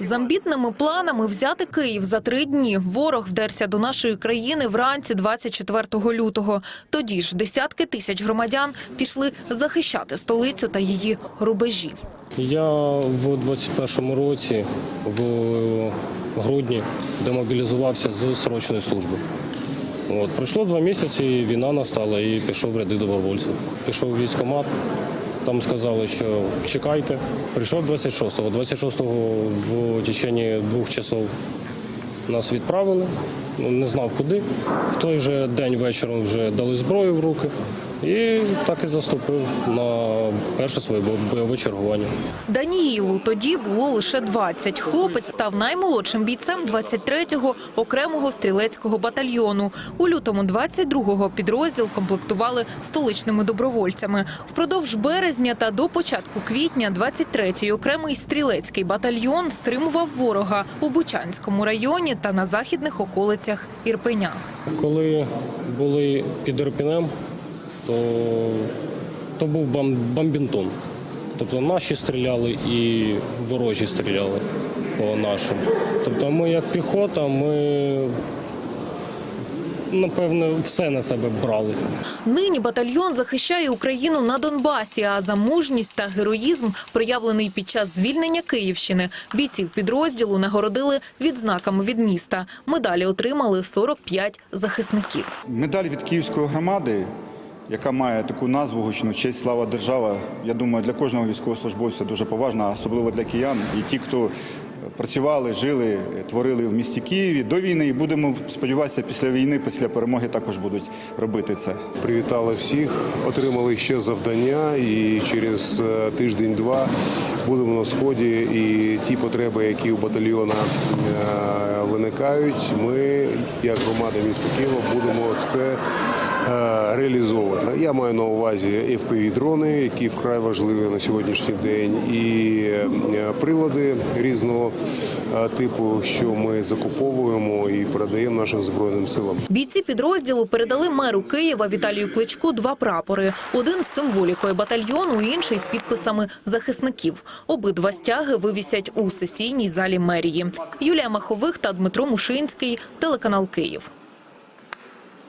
З амбітними планами взяти Київ за три дні ворог вдерся до нашої країни вранці 24 лютого. Тоді ж десятки тисяч громадян пішли захищати столицю та її рубежі. Я в 21-му році, в грудні, демобілізувався з срочної служби. От, пройшло два місяці, війна настала і пішов в ряди добровольців. Пішов в військкомат, там сказали, що чекайте. Прийшов 26-го. 26-го в течение двох часов нас відправили. Ну, Не знав куди. В той же день вечором вже дали зброю в руки. І так і заступив на перше своє бойове чергування. Даніїлу тоді було лише 20. Хлопець став наймолодшим бійцем 23-го окремого стрілецького батальйону. У лютому 22-го підрозділ комплектували столичними добровольцями. Впродовж березня та до початку квітня 23-й окремий стрілецький батальйон стримував ворога у Бучанському районі та на західних околицях Ірпеня. Коли були під Ірпінем, то, то був бам, бомбінтон. Тобто наші стріляли і ворожі стріляли по нашим. Тобто ми як піхота, ми напевно все на себе брали. Нині батальйон захищає Україну на Донбасі. А за мужність та героїзм, проявлений під час звільнення Київщини, бійців підрозділу нагородили відзнаками від міста. Медалі отримали 45 захисників. Медаль від Київської громади, яка має таку назву гучну честь, слава держава. Я думаю, для кожного військовослужбовця дуже поважна, особливо для киян. І ті, хто працювали, жили, творили в місті Києві до війни, і будемо сподіватися, після війни, після перемоги також будуть робити це. Привітали всіх, отримали ще завдання, і через е, тиждень-два будемо на сході. І ті потреби, які у батальйона е, виникають, ми, як громада міста Києва, будемо все е, реалізовувати. Я маю на увазі fpv дрони, які вкрай важливі на сьогоднішній день, і е, прилади різного е, типу, що ми закуповуємо і передаємо нашим збройним силам. Бійці підрозділу передали меру Києва Віталію Кличку два прапори: один з символікою батальйону, інший з підписами захисників. Обидва стяги вивісять у сесійній залі мерії. Юлія Махових та Дмитро Мушинський, телеканал Київ.